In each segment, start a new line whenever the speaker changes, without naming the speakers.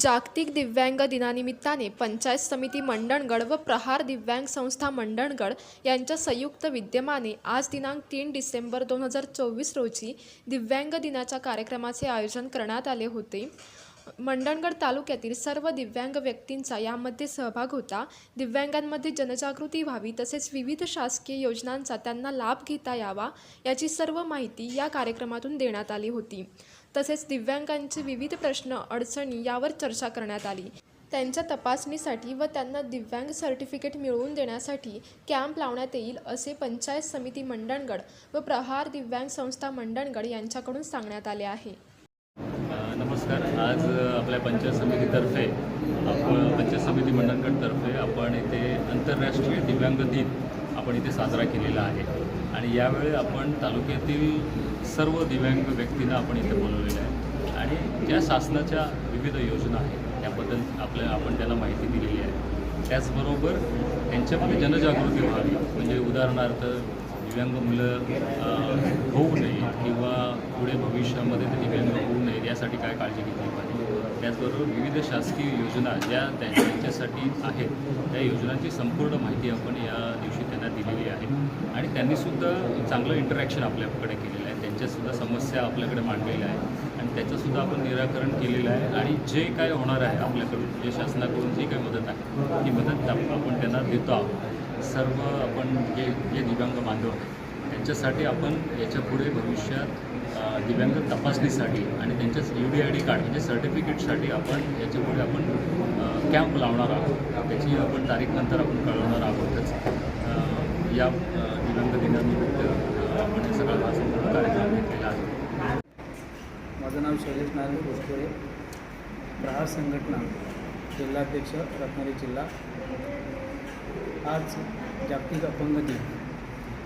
जागतिक दिव्यांग दिनानिमित्ताने पंचायत समिती मंडणगड व प्रहार दिव्यांग संस्था मंडणगड यांच्या संयुक्त विद्यमाने आज दिनांक तीन डिसेंबर दोन हजार चोवीस रोजी दिव्यांग दिनाच्या कार्यक्रमाचे आयोजन करण्यात आले होते. मंडणगड तालुक्यातील सर्व दिव्यांग व्यक्तींचा यामध्ये सहभाग होता. दिव्यांगांमध्ये जनजागृती व्हावी तसेच विविध शासकीय योजनांचा त्यांना लाभ घेता यावा याची सर्व माहिती या कार्यक्रमातून देण्यात आली होती. तसेच दिव्यांगांचे विविध प्रश्न अडचणी यावर चर्चा करण्यात आली. त्यांच्या तपासणीसाठी व त्यांना दिव्यांग सर्टिफिकेट मिळवून देण्यासाठी कॅम्प लावण्यात येईल असे पंचायत समिती मंडणगड व प्रहार दिव्यांग संस्था मंडणगड यांच्याकडून सांगण्यात आले आहे.
नमस्कार. आज आपल्या पंचायत समितीतर्फे आपण पंचायत समिती मंडळकडतर्फे आपण इथे आंतरराष्ट्रीय दिव्यांग दिन आपण इथे साजरा केलेला आहे. आणि यावेळी आपण तालुक्यातील सर्व दिव्यांग व्यक्तींना आपण इथे बोलवलेलं आहे. आणि ज्या शासनाच्या विविध योजना आहेत त्याबद्दल आपल्या आपण त्यांना माहिती दिलेली आहे. त्याचबरोबर त्यांच्यामध्ये जनजागृती व्हावी. म्हणजे उदाहरणार्थ दिव्यांग मुलं होऊ नये किंवा पुढे भविष्यामध्ये ते दिव्यांग होऊ नये यासाठी काय काळजी घेतली पाहिजे? त्याचबरोबर विविध शासकीय योजना ज्या त्यांच्यासाठी आहेत त्या योजनांची संपूर्ण माहिती आपण या दिवशी त्यांना दिलेली आहे. आणि त्यांनीसुद्धा चांगलं इंटरॅक्शन आपल्याकडे केलेलं आहे. त्यांच्यासुद्धा समस्या आपल्याकडे मांडलेल्या आहे आणि त्याचंसुद्धा आपण निराकरण केलेलं आहे. आणि जे काय होणार आहे आपल्याकडून जे शासनाकडून जी काही मदत आहे ती मदत आपण त्यांना देतो आहोत. सर्व आपण जे जे दिव्यांग बांधव आहेत त्यांच्यासाठी आपण याच्यापुढे भविष्यात दिव्यांग तपासणीसाठी आणि त्यांच्या U D I D card म्हणजे सर्टिफिकेटसाठी आपण याच्यापुढे आपण कॅम्प लावणार आहोत. त्याची आपण तारीख नंतर आपण कळवणार आहोतच. या दिव्यांग दिनानिमित्त आपण हे सगळा हा संपूर्ण कार्यक्रम घेतलेला आहे.
माझं नाव शैलेश नारायण कोसकोळे प्रहार संघटना जिल्हाध्यक्ष रत्नागिरी जिल्हा. आज जागतिक अपंग दिन.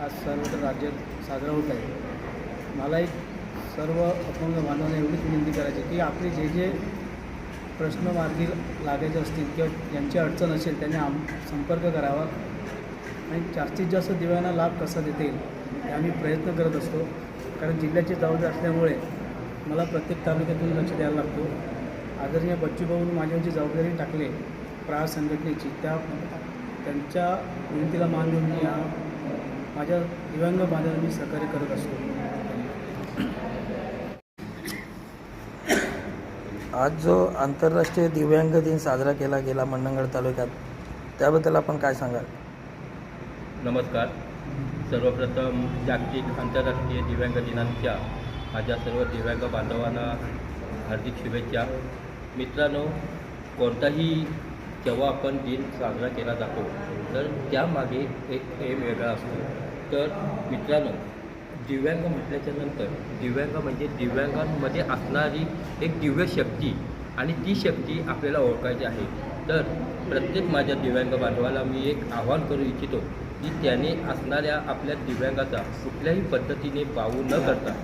आज सर्वत्र राज्यात साजरा होत आहे. मला एक सर्व अपंग बांधवांना एवढीच विनंती करायची की आपले जे जे प्रश्न मार्गी लागायचे असतील किंवा ज्यांची अडचण असेल त्यांनी आम संपर्क करावा. आणि जास्तीत जास्त दिव्यांना लाभ कसा देता येईल हे आम्ही प्रयत्न करत असतो. कारण जिल्ह्याची जबाबदारी असल्यामुळे मला प्रत्येक तालुक्यातून लक्ष द्यायला लागतो. आदरणीय बच्चूभाऊन माझ्यावरची जबाबदारी टाकले प्रहार संघटनेची. त्या त्यांच्या विनंतीला मान देऊन मी या माझ्या दिव्यांग बांधवांना मी सहकार्य करत असतो.
आज जो आंतरराष्ट्रीय दिव्यांग दिन साजरा केला गेला मंडणगड तालुक्यात त्याबद्दल आपण काय सांगाल?
नमस्कार. सर्वप्रथम जागतिक आंतरराष्ट्रीय दिव्यांग दिनांच्या माझ्या सर्व दिव्यांग बांधवांना हार्दिक शुभेच्छा. मित्रांनो कोणताही जेव्हा आपण दिन साजरा केला जातो तर त्यामागे एक एम वेगळा असतो. तर मित्रांनो दिव्यांग म्हटल्याच्या नंतर दिव्यांग म्हणजे दिव्यांगांमध्ये असणारी एक दिव्य शक्ती आणि ती शक्ती आपल्याला ओळखायची आहे. तर प्रत्येक माझ्या दिव्यांग बांधवाला मी एक आव्हान करू इच्छितो की त्याने असणाऱ्या आपल्या दिव्यांगाचा कुठल्याही पद्धतीने बावू न करता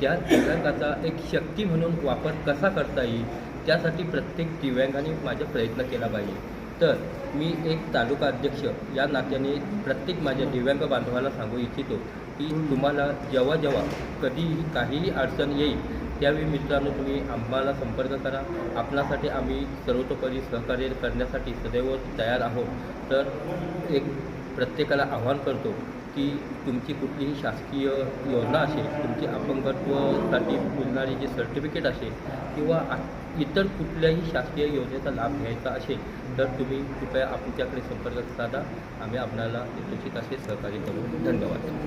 त्या दिव्यांगाचा एक शक्ती म्हणून वापर कसा करता येईल? त्यासाठी प्रत्येक दिव्यांगाने माझा प्रयत्न केला पाहिजे. तर मी एक तालुका अध्यक्ष या नात्याने प्रत्येक माझ्या दिव्यांग बांधवाला सांगू इच्छितो की तुम्हाला जेव्हा जेव्हा कधीही काहीही अडचण येईल त्यावेळी मित्रांनो तुम्ही आम्हाला संपर्क करा. आपणासाठी आम्ही सर्वतोपरी सहकार्य करण्यासाठी सदैव तयार आहोत. तर एक प्रत्येकाला आव्हान करतो की तुमची कुठलीही शासकीय योजना असेल तुमची अपंगत्वासाठी मिळणारी जे सर्टिफिकेट असेल किंवा इतर कुठल्याही शासकीय योजनेचा लाभ घ्यायचा असेल तर तुम्ही कृपया आमच्याकडे संपर्क साधा. आम्ही आपल्याला यथोचित असे सहकार्य करू. धन्यवाद.